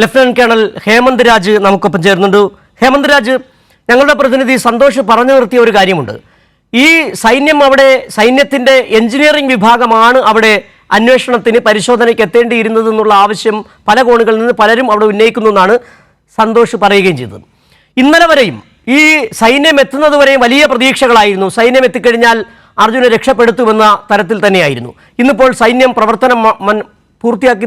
Lieutenant colonel Hemant Raj നമുക്കൊപ്പം ചേരുന്നുണ്ട്. ഹേമന്ത് രാജ് ഞങ്ങളുടെ പ്രതിനിധി സന്തോഷ് പറഞ്ഞു നിർത്തിയ ഒരു കാര്യമുണ്ട്. ഈ സൈന്യം അവിടെ സൈന്യത്തിന്റെ എഞ്ചിനീയറിംഗ് വിഭാഗമാണ് അവിടെ അന്വേഷണത്തിന് പരിശോധനയ്ക്ക് എത്തേണ്ടിയിരുന്നത് എന്നുള്ള ആവശ്യം പല കോണുകളിൽ നിന്ന് പലരും അവിടെ ഉന്നയിക്കുന്നു എന്നാണ് സന്തോഷ് പറയുകയും ചെയ്തത്. ഇന്നലെ വരെയും ഈ സൈന്യം എത്തുന്നത് വരെയും വലിയ പ്രതീക്ഷകളായിരുന്നു. സൈന്യം എത്തിക്കഴിഞ്ഞാൽ അർജുനെ രക്ഷപ്പെടുത്തുമെന്ന തരത്തിൽ തന്നെയായിരുന്നു. ഇന്നിപ്പോൾ സൈന്യം പ്രവർത്തനം പൂർത്തിയാക്കി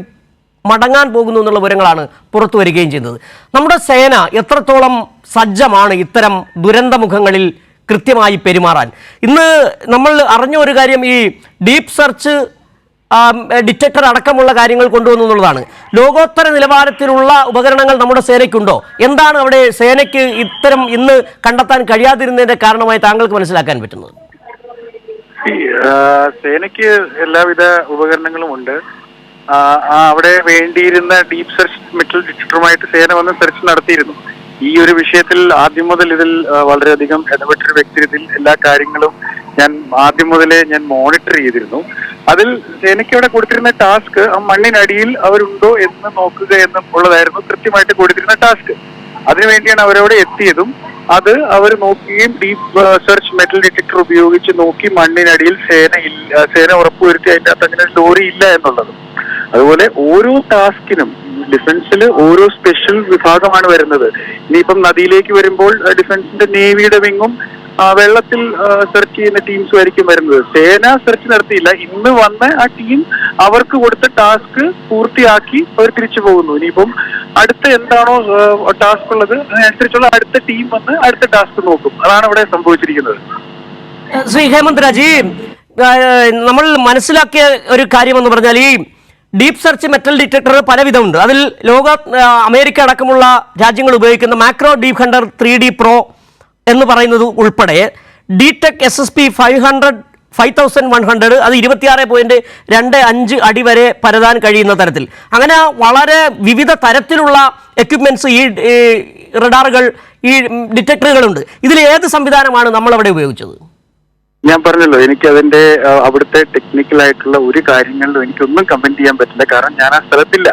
മടങ്ങാൻ പോകുന്നു എന്നുള്ള വിവരങ്ങളാണ് പുറത്തു വരികയും ചെയ്യുന്നത് നമ്മുടെ സേന എത്രത്തോളം സജ്ജമാണ് ഇത്തരം ദുരന്തമുഖങ്ങളിൽ കൃത്യമായി പെരുമാറാൻ. ഇന്ന് നമ്മൾ അറിഞ്ഞ ഒരു കാര്യം ഈ ഡീപ് സെർച്ച് ഡിറ്റക്ടർ അടക്കമുള്ള കാര്യങ്ങൾ കൊണ്ടുവന്നു എന്നുള്ളതാണ്. ലോകോത്തര നിലവാരത്തിലുള്ള ഉപകരണങ്ങൾ നമ്മുടെ സേനയ്ക്കുണ്ടോ? എന്താണ് അവിടെ സേനയ്ക്ക് ഇത്തരം ഇന്ന് കണ്ടെത്താൻ കഴിയാതിരുന്നതിന്റെ കാരണമായി താങ്കൾക്ക് മനസ്സിലാക്കാൻ പറ്റുന്നത്? സേനയ്ക്ക് എല്ലാവിധ ഉപകരണങ്ങളും ഉണ്ട്. അവിടെ വേണ്ടിയിരുന്ന ഡീപ് സെർച്ച് മെറ്റൽ ഡിറ്റക്ടറുമായിട്ട് സേന വന്ന് സെർച്ച് നടത്തിയിരുന്നു. ഈ ഒരു വിഷയത്തിൽ ആദ്യം മുതൽ ഇതിൽ വളരെയധികം ഇടപെട്ടൊരു വ്യക്തി ഇതിൽ എല്ലാ കാര്യങ്ങളും ഞാൻ ആദ്യം മുതലേ ഞാൻ മോണിറ്റർ ചെയ്തിരുന്നു. അതിൽ സേനയ്ക്ക് അവിടെ കൊടുത്തിരുന്ന ടാസ്ക് ആ മണ്ണിനടിയിൽ അവരുണ്ടോ എന്ന് നോക്കുക എന്നും ഉള്ളതായിരുന്നു കൃത്യമായിട്ട് കൊടുത്തിരുന്ന ടാസ്ക് അതിനുവേണ്ടിയാണ് അവരവിടെ എത്തിയതും. അത് അവർ നോക്കുകയും ഡീപ് സെർച്ച് മെറ്റൽ ഡിറ്റക്ടർ ഉപയോഗിച്ച് നോക്കി മണ്ണിനടിയിൽ സേന ഇല്ല സേന ഉറപ്പുവരുത്തി അതിന്റെ അകത്ത് അങ്ങനെ ലോറി ഇല്ല എന്നുള്ളത്. അതുപോലെ ഓരോ ടാസ്കിനും ഡിഫൻസിൽ ഓരോ സ്പെഷ്യൽ വിഭാഗമാണ് വരുന്നത്. ഇനിയിപ്പം നദിയിലേക്ക് വരുമ്പോൾ ഡിഫൻസിന്റെ നേവിയുടെ വിങ്ങും വെള്ളത്തിൽ സെർച്ച് ചെയ്യുന്ന ടീംസും ആയിരിക്കും വരുന്നത്. സേന സെർച്ച് നടത്തിയില്ല. ഇന്ന് വന്ന ആ ടീം അവർക്ക് കൊടുത്ത ടാസ്ക് പൂർത്തിയാക്കി അവർ തിരിച്ചു പോകുന്നു. ഇനിയിപ്പം അടുത്ത എന്താണോ ടാസ്ക് ഉള്ളത് അതിനനുസരിച്ചുള്ള അടുത്ത ടീം വന്ന് അടുത്ത ടാസ്ക് നോക്കും. അതാണ് ഇവിടെ സംഭവിച്ചിരിക്കുന്നത്. ശ്രീ ഹേമന്ത് രാജീ നമ്മൾ മനസ്സിലാക്കിയ ഒരു കാര്യം എന്ന് പറഞ്ഞാൽ ഈ ഡീപ് സെർച്ച് മെറ്റൽ ഡിറ്റക്ടർ പലവിധമുണ്ട്. അതിൽ ലോക അമേരിക്ക അടക്കമുള്ള രാജ്യങ്ങൾ ഉപയോഗിക്കുന്ന macro deep hunter three D pro എന്ന് പറയുന്നത് ഉൾപ്പെടെ detech S S P five hundred five thousand one hundred അത് ഇരുപത്തിയാറ് പോയിന്റ് രണ്ട് അഞ്ച് അടി വരെ പരതാൻ കഴിയുന്ന തരത്തിൽ. അങ്ങനെ വളരെ വിവിധ തരത്തിലുള്ള എക്യുപ്മെന്റ്സ് ഈ റഡാറുകൾ ഈ ഡിറ്റക്ടറുകളുണ്ട് ഇതിൽ ഏത് സംവിധാനമാണ് നമ്മളവിടെ ഉപയോഗിച്ചത്? ഞാൻ പറഞ്ഞല്ലോ എനിക്ക് അതിന്റെ അവിടുത്തെ ടെക്നിക്കൽ ആയിട്ടുള്ള ഒരു കാര്യങ്ങളിലും എനിക്കൊന്നും കമന്റ് ചെയ്യാൻ പറ്റില്ല. കാരണം ഞാൻ ആ സ്ഥലത്തില്ല.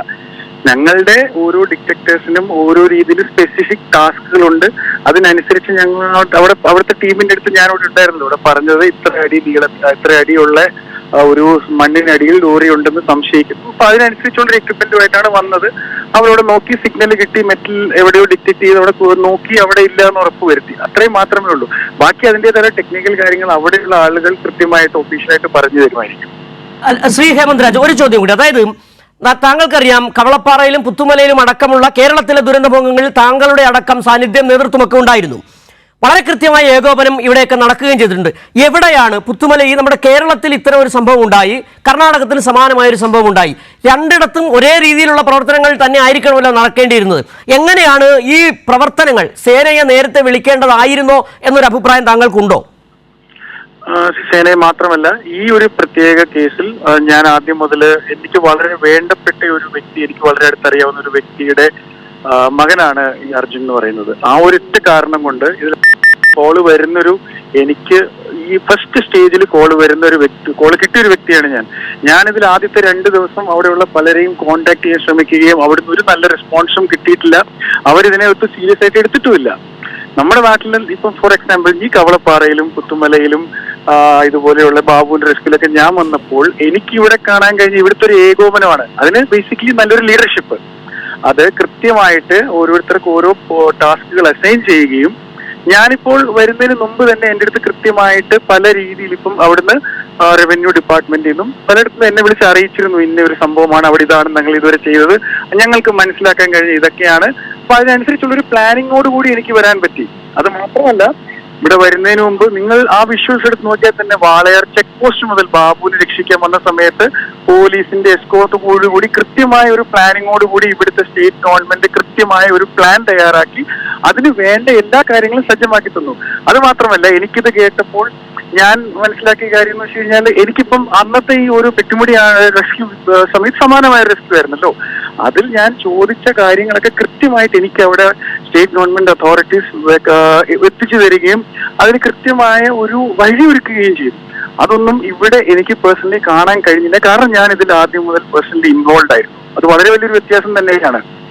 ഞങ്ങളുടെ ഓരോ ഡിറ്റക്ടേഴ്സിനും ഓരോ രീതിയിൽ സ്പെസിഫിക് ടാസ്കുകളുണ്ട് അതിനനുസരിച്ച് ഞങ്ങൾ അവിടെ അവിടുത്തെ ടീമിന്റെ അടുത്ത് ഞാൻ അവിടെ ഉണ്ടായിരുന്നു. ഇവിടെ പറഞ്ഞത് ഇത്ര അടി നീള ഇത്ര അടിയുള്ള ഒരു മണ്ണിനടിയിൽ ലോറി ഉണ്ടെന്ന് സംശയിക്കുന്നു. അപ്പൊ അതിനനുസരിച്ചുള്ള എക്യുപ്മെന്റുമായിട്ടാണ് വന്നത്. അവരോട് നോക്കി സിഗ്നൽ കിട്ടി മെറ്റൽ എവിടെയോ ഡിറ്റക്ട് ചെയ്ത് അവിടെ നോക്കി അവിടെ ഇല്ല എന്ന് ഉറപ്പ് ഉറപ്പുവരുത്തി അത്രയും മാത്രമേ ഉള്ളൂ. ബാക്കി അതിന്റെതായ ടെക്നിക്കൽ കാര്യങ്ങൾ അവിടെയുള്ള ആളുകൾ കൃത്യമായിട്ട് ഒഫീഷ്യലായിട്ട് പറഞ്ഞു തരുമായിരിക്കും. ശ്രീ ഹേമന്ത് രാജ് ഒരു ചോദ്യം കൂടി. അതായത് താങ്കൾക്കറിയാം കവളപ്പാറയിലും പുത്തുമലയിലും അടക്കമുള്ള കേരളത്തിലെ ദുരന്തഭോഗങ്ങളിൽ താങ്കളുടെ അടക്കം സാന്നിധ്യം നേതൃത്വമൊക്കെ ഉണ്ടായിരുന്നു. വളരെ കൃത്യമായ ഏകോപനം ഇവിടെയൊക്കെ നടക്കുകയും ചെയ്തിട്ടുണ്ട്. എവിടെയാണ് പുത്തുമല ഈ നമ്മുടെ കേരളത്തിൽ ഇത്തരം ഒരു സംഭവം ഉണ്ടായി? കർണാടകത്തിന് സമാനമായ ഒരു സംഭവം ഉണ്ടായി. രണ്ടിടത്തും ഒരേ രീതിയിലുള്ള പ്രവർത്തനങ്ങൾ തന്നെ ആയിരിക്കണമല്ലോ നടക്കേണ്ടിയിരുന്നത്. എങ്ങനെയാണ് ഈ പ്രവർത്തനങ്ങൾ സേനയെ നേരത്തെ വിളിക്കേണ്ടതായിരുന്നോ എന്നൊരു അഭിപ്രായം താങ്കൾക്കുണ്ടോ? സേനയെ മാത്രമല്ല ഈ ഒരു പ്രത്യേക കേസിൽ ഞാൻ ആദ്യം മുതൽ എനിക്ക് വളരെ വേണ്ടപ്പെട്ട ഒരു വ്യക്തി എനിക്ക് വളരെ അടുത്തറിയാവുന്ന ഒരു വ്യക്തിയുടെ മകനാണ് ഈ അർജുൻ എന്ന് പറയുന്നത്. ആ ഒരൊറ്റ കാരണം കൊണ്ട് ഇതിൽ കോൾ വരുന്നൊരു എനിക്ക് ഈ ഫസ്റ്റ് സ്റ്റേജിൽ കോൾ വരുന്ന ഒരു വ്യക്തി കോൾ കിട്ടിയ ഒരു വ്യക്തിയാണ് ഞാൻ. ഞാനിതിൽ ആദ്യത്തെ രണ്ട് ദിവസം അവിടെയുള്ള പലരെയും കോൺടാക്ട് ചെയ്യാൻ ശ്രമിക്കുകയും അവിടുന്ന് ഒരു നല്ല റെസ്പോൺസും കിട്ടിയിട്ടില്ല. അവരിതിനെ ഒട്ടും സീരിയസ് ആയിട്ട് എടുത്തിട്ടുമില്ല. നമ്മുടെ നാട്ടിൽ ഇപ്പം ഫോർ എക്സാമ്പിൾ ഈ കവളപ്പാറയിലും പുത്തുമലയിലും ഇതുപോലെയുള്ള ബാബുവിന്റെ റിസ്കിലൊക്കെ ഞാൻ വന്നപ്പോൾ എനിക്ക് ഇവിടെ കാണാൻ കഴിഞ്ഞ ഇവിടുത്തെ ഒരു ഏകോപനമാണ്. അതിന് ബേസിക്കലി നല്ലൊരു ലീഡർഷിപ്പ് അത് കൃത്യമായിട്ട് ഓരോരുത്തർക്ക് ഓരോ ടാസ്കുകൾ അസൈൻ ചെയ്യുകയും ഞാനിപ്പോൾ വരുന്നതിന് മുമ്പ് തന്നെ എന്റെ അടുത്ത് കൃത്യമായിട്ട് പല രീതിയിൽ ഇപ്പം അവിടുന്ന് റവന്യൂ ഡിപ്പാർട്ട്മെന്റിൽ നിന്നും പലയിടത്തും എന്നെ വിളിച്ച് അറിയിച്ചിരുന്നു. ഇന്ന ഒരു സംഭവമാണ് അവിടെ ഇതാണ് ഞങ്ങൾ ഇതുവരെ ചെയ്തത്. ഞങ്ങൾക്ക് മനസ്സിലാക്കാൻ കഴിഞ്ഞ ഇതൊക്കെയാണ്. അപ്പൊ അതിനനുസരിച്ചുള്ള ഒരു പ്ലാനിങ്ങോട് കൂടി എനിക്ക് വരാൻ പറ്റി. അത് മാത്രമല്ല ഇവിടെ വരുന്നതിന് മുമ്പ് നിങ്ങൾ ആ വിഷ്വൽസ് എടുത്ത് നോക്കിയാൽ തന്നെ വാളയാർ ചെക്ക് പോസ്റ്റ് മുതൽ ബാബുവിനെ രക്ഷിക്കാൻ വന്ന സമയത്ത് പോലീസിന്റെ എസ്കോർട്ട് കൂടി കൃത്യമായ ഒരു പ്ലാനിങ്ങോട് കൂടി ഇവിടുത്തെ സ്റ്റേറ്റ് ഗവൺമെന്റ് കൃത്യമായ ഒരു പ്ലാൻ തയ്യാറാക്കി. അതിന് വേണ്ട എല്ലാ കാര്യങ്ങളും സജ്ജമാക്കി തന്നു. അത് മാത്രമല്ല എനിക്കിത് കേട്ടപ്പോൾ ഞാൻ മനസ്സിലാക്കിയ കാര്യം എന്ന് വെച്ച് കഴിഞ്ഞാൽ എനിക്കിപ്പം അന്നത്തെ ഈ ഒരു പെറ്റുമുടി റെസ്ക്യൂ സമയത്ത് സമാനമായ റെസ്ക്യൂ ആയിരുന്നല്ലോ. അതിൽ ഞാൻ ചോദിച്ച കാര്യങ്ങളൊക്കെ കൃത്യമായിട്ട് എനിക്ക് അവിടെ സ്റ്റേറ്റ് ഗവൺമെന്റ് അതോറിറ്റീസ് എത്തിച്ചു തരികയും അതിന് കൃത്യമായ ഒരു വഴി ഒരുക്കുകയും ചെയ്യും അതൊന്നും ഇവിടെ എനിക്ക് പേഴ്സണലി കാണാൻ കഴിഞ്ഞില്ല. കാരണം ഞാൻ ഇതിൽ ആദ്യം മുതൽ പേഴ്സണലി ഇൻവോൾവ് ആയിരുന്നു. അത് വളരെ വലിയൊരു വ്യത്യാസം തന്നെയാണ്.